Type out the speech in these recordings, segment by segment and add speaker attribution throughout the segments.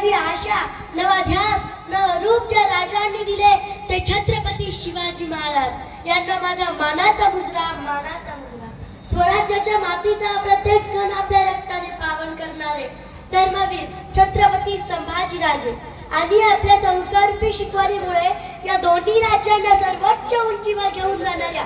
Speaker 1: नवी आशा नवा ध्यास नव रूप ज्या राजांनी दिले ते छत्रपती शिवाजी महाराज. यांना माझा मानाचा मुजरा मानाचा मुजरा. स्वराज्याच्या मातीचा प्रत्येक कण आपल्या रक्ताने पावन करणारे धर्मवीर छत्रपती संभाजीराजे. आणि आपल्या संस्काररूपी शिकवणीमुळे या दोन्ही राज्यांना सर्वोच्च उंचीवर घेऊन जाणाऱ्या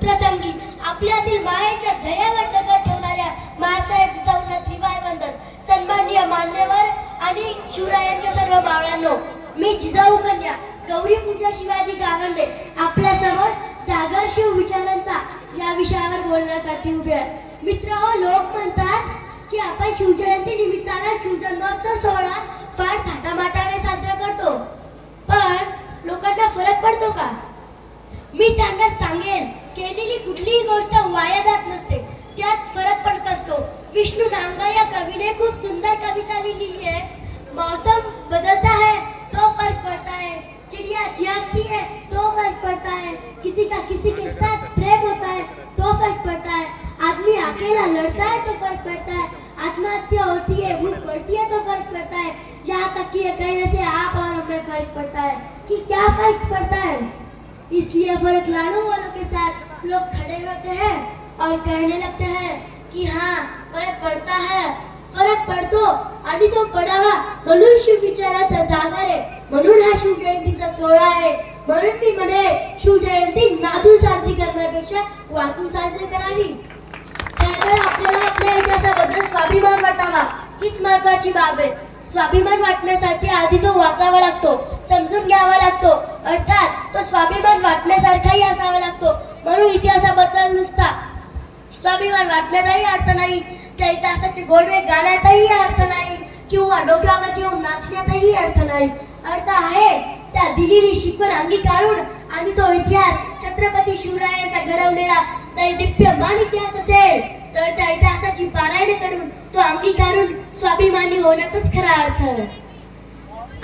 Speaker 1: प्रसंगी आपल्यातील मायेच्या झऱ्यावर दगड ठेवणाऱ्या मासाहेब जिजाऊंना त्रिवार वंदन सन्माननीय मान्यवर आणि शिवरायांच्या सर्व मावळ्यांनो मी जिजाऊ कन्या गौरी पूजा शिवाजी गावंडे आपल्यासमोर जागर शिव विचारांचा या विषयावर बोलण्यासाठी उभे आहे. मित्र हो लोक म्हणतात की आपण शिवजयंती निमित्ताने शिवजन्मोत्सव सोहळा फार थाटामाटाने साजरा करतो. पण लोकांना फरक पडतो का? मी त्यांना सांगेन केलेली कुठलीही गोष्ट वाया जात नसते. त्यात विष्णू नांगर या कवीने खूप सुंदर कविता लिहिली है। मौसम बदलता है तो फ़र्क पड़ता है। चिड़िया जियाती है तो फ़र्क पड़ता है। किसी का किसी के साथ प्रेम होता है तो फ़र्क पड़ता है। आदमी अकेला लड़ता है तो फ़र्क पड़ता है। आत्महत्या होती है, भूख बढ़ती है तो फ़र्क पड़ता है। यहाँ तक कि कहने से आप और हमें फ़र्क पड़ता है कि क्या फ़र्क पड़ता है। इसलिए फ़र्क लाने वालों के साथ लोग खड़े होते हैं और कहने लगते हैं कि फरक पडता है। फरक पडतो आणि तो पडावा. म्हणून शिव विचाराचा जागर आहे. म्हणून हा शिवजयंतीचा सोहळा आहे. म्हणून मी म्हणे शिवजयंती नाचून साजरी करण्यापेक्षा वाचून साजरी करावी. त्यानंतर आपल्याला आपल्या इतिहासाबद्दल स्वाभिमान वाटावा. हीच महत्वाची बाब आहे. स्वाभिमान वाटण्यासाठी आधी तो वाचावा लागतो समजून घ्यावा लागतो. अर्थात तो स्वाभिमान वाटण्यासारखाही असावा लागतो. म्हणून इतिहासाबद्दल नुसता स्वाभिमान वाटण्याचाही अर्थ नाही. त्या इतिहासाचे गोडवे गाण्यातही अर्थ नाही. किंवा डोक्यावर घेऊन नाचण्यातही अर्थ नाही. अर्थ आहे त्या दिलेली शिकवण अंगीकारून आणि तो इतिहास छत्रपती शिवरायांचा घडवलेला दैदिप्यमान इतिहास असेल तर त्या इतिहासाची पारायण करून तो अंगीकारून स्वाभिमानी होण्यातच खरा अर्थ. आहे.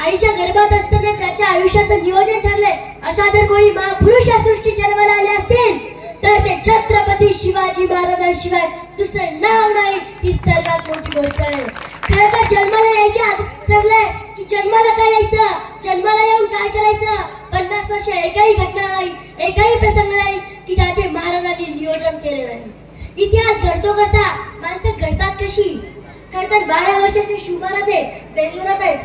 Speaker 1: आईच्या गर्भात असताना त्याच्या आयुष्याचं नियोजन ठरले असा जर कोणी महापुरुष या सृष्टी जन्माला आले असतील तर ते छत्रपती शिवाजी महाराजांशिवाय दुसरं नाव नाही. ही सर्वात मोठी गोष्ट आहे. खरं तर जन्माला यायच्या आधी ठरलंय की जन्माला काय यायचं? जन्माला येऊन काय करायचं? पन्नास वर्ष एकही घटना नाही एकही प्रसंग नाही की ज्याचे महाराजांनी नियोजन केले नाही. इतिहास घडतो कसा? माणसं घडतात कशी? खर तर बारा वर्षाचे शिवमहाराजे बेंगलोरात आहेत.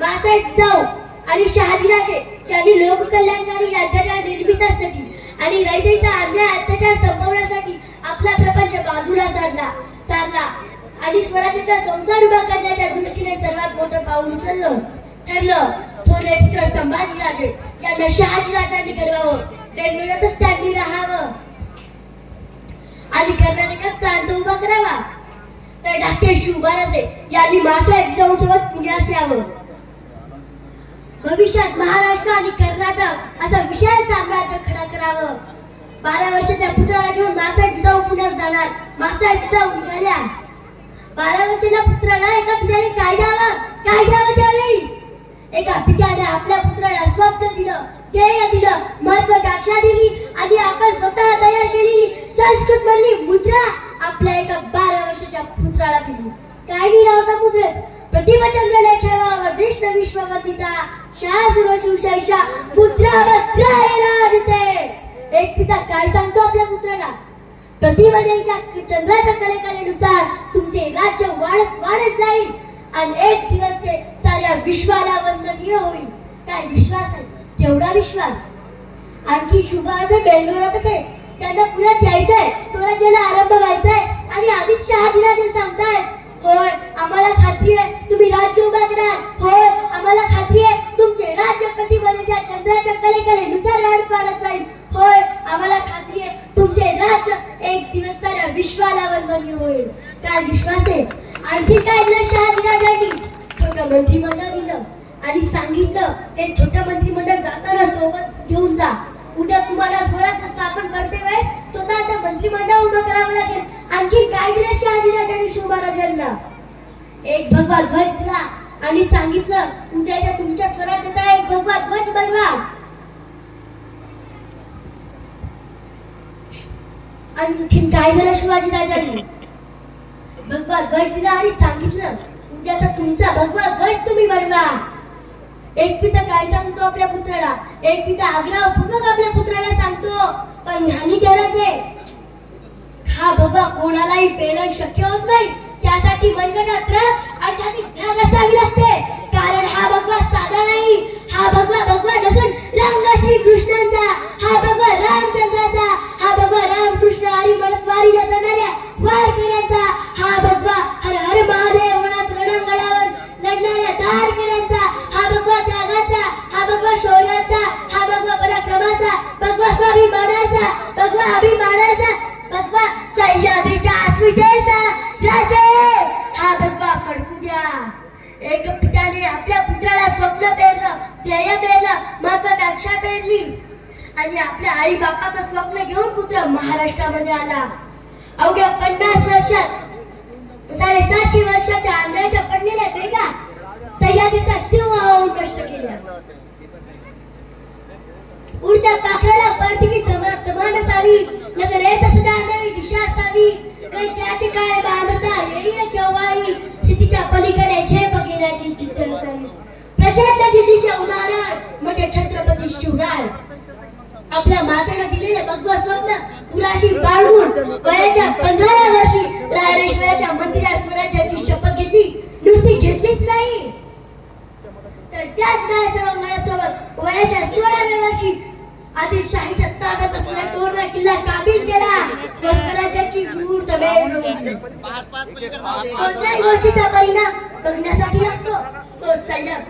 Speaker 1: मासाहेब जाऊ आणि शहाजीराजे ज्यांनी लोककल्याणकारी राज्याच्या निर्मितीसाठी आणि रयतेचा अन्याय अत्याचार संपवण्यासाठी आपला प्रपंच बाजूला सारला सारला आणि स्वराज्याचा संसार उभा करण्याच्या दृष्टीने सर्वात मोठं पाऊल उचललं ठरलं थोरले पुत्र संभाजीराजे. यांना शहाजीराजांनी घडवावं बेंगलोरातच त्यांनी राहावं. आणि कर्नाटकात प्रांत उभा करावा. तर डॉक्टर शिवबाराजे यांनी मासा एक्झाम सोबत पुण्यास यावं. भविष्यात महाराष्ट्र आणि कर्नाटक असं विशाल साम्राज्य खडा करावं. बारा वर्षाच्या पुत्राला घेऊन मासाहेब जिजाऊ पुण्यात जाणार. मासाहेब जिजाऊ निघाल्या. बारा वर्षाच्या पुत्राला एका पित्याने काय द्यावं काय द्यावं. त्यावेळी एका पित्याने आपल्या पुत्राला स्वप्न दिलं ध्येय दिलं महत्वाकांक्षा दिली आणि आपण स्वतः तयार केलेली संस्कृत मधली मुद्रा आपल्या एका बारा वर्षाच्या पुत्राला दिली. काय लिहिला होता मुद्रेत. प्रतिवचंद्र लेखावा वर्धिष्ण विश्ववंदिता शाह सुर शिवशाईशा मुद्रा राजते एक पिता काय सांगतो आपल्या पुत्राला प्रतिवदेच्या चंद्राच्या कलेकलेनुसार तुमचे राज्य वाढत वाढत जाईल आणि एक दिवस ते साऱ्या विश्वाला वंदनीय होईल काय विश्वास आहे तेवढा विश्वास आणखी शुभार्थ बेंगलोरातच आहे त्यांना पुण्यात यायचंय स्वराज्याला आरंभ व्हायचाय आणि आधीच शहाजीराजे सांगतायत होय विश्वाला होईल. काय विश्वास आहे? आणखी काय दिलं शहाजीराजांनी छोटं मंत्रिमंडळ दिलं आणि सांगितलं हे छोटं मंत्रिमंडळ जाताना सोबत घेऊन जा. उद्या तुम्हाला स्वराज्य स्थापन करते वेळेस स्वतःचं मंत्रिमंडळ उभं करावं लागेल. आणखी काय दिलं शहाजीराजांनी शिवमहाराजांना एक भगवा ध्वज दिला आणि सांगितलं उद्याच्या तुमच्या स्वराज्याचा एक भगवा ध्वज बनवा. आणखीन काय दिलं शिवाजी राजांनी? भगवा गज दिला आणि सांगितलं म्हणजे आता तुमचा भगवा गज तुम्ही बनवा. एक पिता काय सांगतो आपल्या पुत्राला? एक पिता आग्रह पूर्वक आपल्या पुत्राला सांगतो पण ज्ञानी गरज आहे हा भगवा कोणालाही पेरण शक्य होत नाही. त्यासाठी मनगटात आच्छादी धाग असावी लागते. कारण हा बाबा साधा नाही. अभिमानाचा भगवा सह्याद्रीच्या अस्मितेचा राजे हा भगवा फडकू द्या एक पित्याने आपल्या पुत्राला स्वप्न पेरलं ध्येय पेरलं महत्वाकांक्षा पेरली. आणि आपल्या आई बापाचं स्वप्न घेऊन पुत्र महाराष्ट्रामध्ये आला. अवघ्या पन्नास वर्षात साडेसातशे वर्षाच्या आंध्राच्या पडलेल्या बेगा सह्याद्रीचा शिव वाहून नष्ट केला. उडत्या पाखराला परत मन असावी नजर येत सदा नवी दिशा असावी. काही त्याचे काय बांधता येईल केव्हाही? स्थितीच्या पलीकडे झेप घेण्याची जिद्द असावी प्रचंड जिद्दीचे उदाहरण म्हणजे छत्रपती शिवराय. आपल्या मातेला दिलेले भगव स्वप्न उराशी बाळगून वयाच्या पंधराव्या वर्षी रायरेश्वराच्या मंदिरात स्वराज्याची शपथ घेतली. नुसती घेतलीच नाही. तर त्याच रायसरांसोबत वयाच्या सोळाव्या आदिलशाहीच्या ताब्यात असलेला तोरणा किल्ला काबीज केला. व स्वराज्याची मूर्त मेढ रोवली. कोणत्याही गोष्टीचा परिणाम बघण्यासाठी असतो तो संयम.